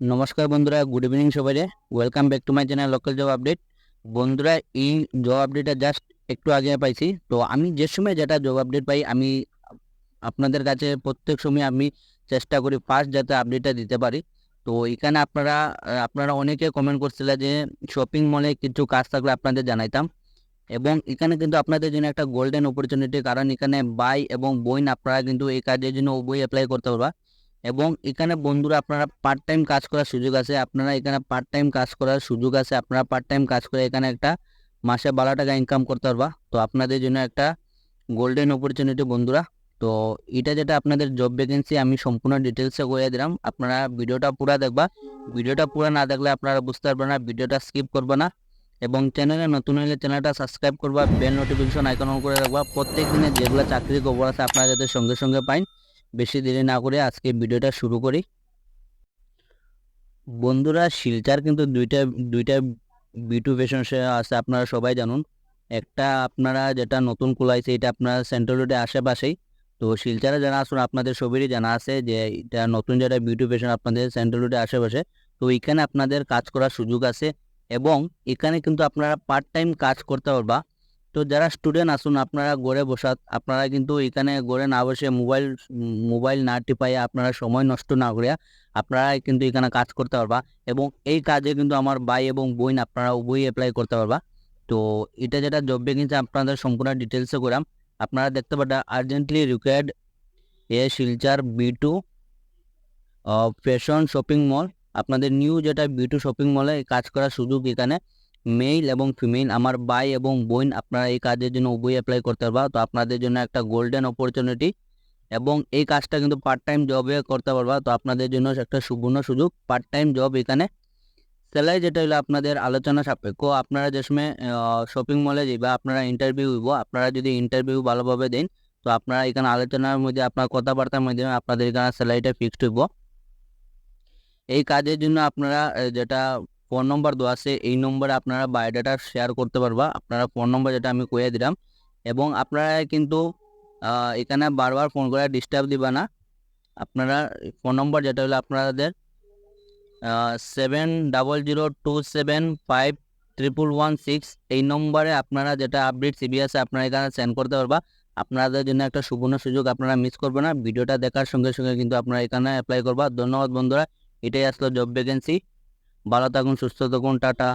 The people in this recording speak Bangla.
নমস্কার বন্ধুরা গুড ইভিনিং সবাই welcome back to my channel local job update বন্ধুরা, এই জব আপডেটটা জাস্ট একটু আগে পাইছি। তো আমি যে সময় যেটা জব আপডেট পাই, আমি আপনাদের কাছে প্রত্যেক সময় আমি চেষ্টা করি ফার্স্ট যাতে আপডেটটা দিতে পারি। তো এখানে আপনারা আপনারা অনেকে কমেন্ট করছিলেন যে শপিং মলে কিছু কাজ থাকলে আপনাদের জানাইতাম। এবং এখানে কিন্তু আপনাদের জন্য একটা গোল্ডেন অপরচুনিটি কারণ এখানে বাই এবং বইন আপনারা কিন্তু এই কাজের জন্য বই অ্যাপ্লাই করতে পারবা। এবং এখানে বন্ধুরা আপনারা পার্ট টাইম কাজ করার সুযোগ আছে। আপনারা এখানে পার্ট টাইম কাজ করার সুযোগ আছে। আপনারা পার্ট টাইম কাজ করে এখানে একটা মাসে বারো টাকা ইনকাম করতে পারবা। তো আপনাদের জন্য একটা গোল্ডেন অপরচুনিটি বন্ধুরা। তো এটা যেটা আপনাদের জব ভ্যাকেন্সি আমি সম্পূর্ণ ডিটেলসে করে দিলাম। আপনারা ভিডিওটা পুরো দেখবা। ভিডিওটা পুরো না দেখলে আপনারা বুঝতে পারবেন না, ভিডিওটা স্কিপ করবে না। এবং চ্যানেলে নতুন হলে চ্যানেলটা সাবস্ক্রাইব করবা বেল নোটিফিকেশন আইকন অন করে রাখবা। প্রত্যেক দিনে যেগুলো চাকরির খবর আছে, আপনারা যাতে সঙ্গে সঙ্গে পাইন। বেশি দেরি না করে আজকে ভিডিওটা শুরু করি। বন্ধুরা, শিলচার কিন্তু দুইটা দুইটা বিটু ফ্যাশন আছে, আপনারা সবাই জানুন। একটা আপনারা যেটা নতুন খোলাইছে, এটা আপনার সেন্ট্রাল রোডে আশেপাশেই। তো শিলচারে জানা আসুন আপনাদের সবারই জানা আছে যে এটা নতুন যেটা বিউটি ফ্যাশন আপনাদের সেন্ট্রাল রোডে আশেপাশে, তো এখানে আপনাদের কাজ করার সুযোগ আছে এবং এখানে কিন্তু আপনারা পার্ট টাইম কাজ করতে পারবা। তো যারা স্টুডেন্ট আসুন, আপনারা গড়ে বসাত আপনারা কিন্তু এখানে গড়ে না বসে মোবাইল মোবাইল না টিপাইয়া আপনারা সময় নষ্ট না করিয়া আপনারা কিন্তু এখানে কাজ করতে পারবা এবং এই কাজে কিন্তু আমার ভাই এবং বোন আপনারা উভয়ই অ্যাপ্লাই করতে পারবা। তো এটা যেটা জব ভ্যাকেন্সি আপনাদের সম্পূর্ণ ডিটেলসে করাম আপনারা দেখতে পাটা urgently required a Silchar V two fashion shopping mall আপনাদের নিউ যেটা বি টু শপিং মলে কাজ করার সুযোগ এখানে। মেল এবং ফিমেল আমার ভাই এবং বোন, আপনারা এই কাজের জন্য উভয় অ্যাপ্লাই করতে পারবা। তো আপনাদের জন্য একটা গোল্ডেন অপরচুনিটি এবং এই কাজটা কিন্তু পার্ট টাইম জবে করতে পারবা। তো আপনাদের জন্য একটা সুবর্ণ সুযোগ। পার্ট টাইম জব এখানে স্যালারি যেটা হলো আপনাদের আলোচনা সাপেক্ষ। আপনারা যে সময় শপিং মলে যাই বা আপনারা ইন্টারভিউ হইব। আপনারা যদি ইন্টারভিউ ভালোভাবে দেন, তো আপনারা এখানে আলোচনার মধ্যে, আপনার কথাবার্তার মধ্যে আপনাদের এখানে স্যালারিটা ফিক্সড হইব। এই কাজের জন্য আপনারা যেটা ফোন নম্বর দেওয়া আছে, এই নম্বরে আপনারা বায়োডাটা শেয়ার করতে পারবা। আপনারা ফোন নম্বর যেটা আমি কয়ে দিলাম। এবং আপনারা কিন্তু এখানে বারবার ফোন করে ডিস্টার্ব দিবা না। আপনারা ফোন নম্বর যেটা হলো আপনাদের seven double zero two seven five triple one six এই নম্বরে আপনারা যেটা আপডেট সিবি আছে আপনারা এখানে সেন্ড করতে পারবা। আপনাদের জন্য একটা সুবর্ণ সুযোগ আপনারা মিস করবেন না। ভিডিওটা দেখার সঙ্গে সঙ্গে কিন্তু আপনারা এখানে অ্যাপ্লাই করবা। ধন্যবাদ বন্ধুরা। এটাই আসলো জব ভ্যাকেন্সি ভালো থাকুন সুস্থ থাকুন টাটা।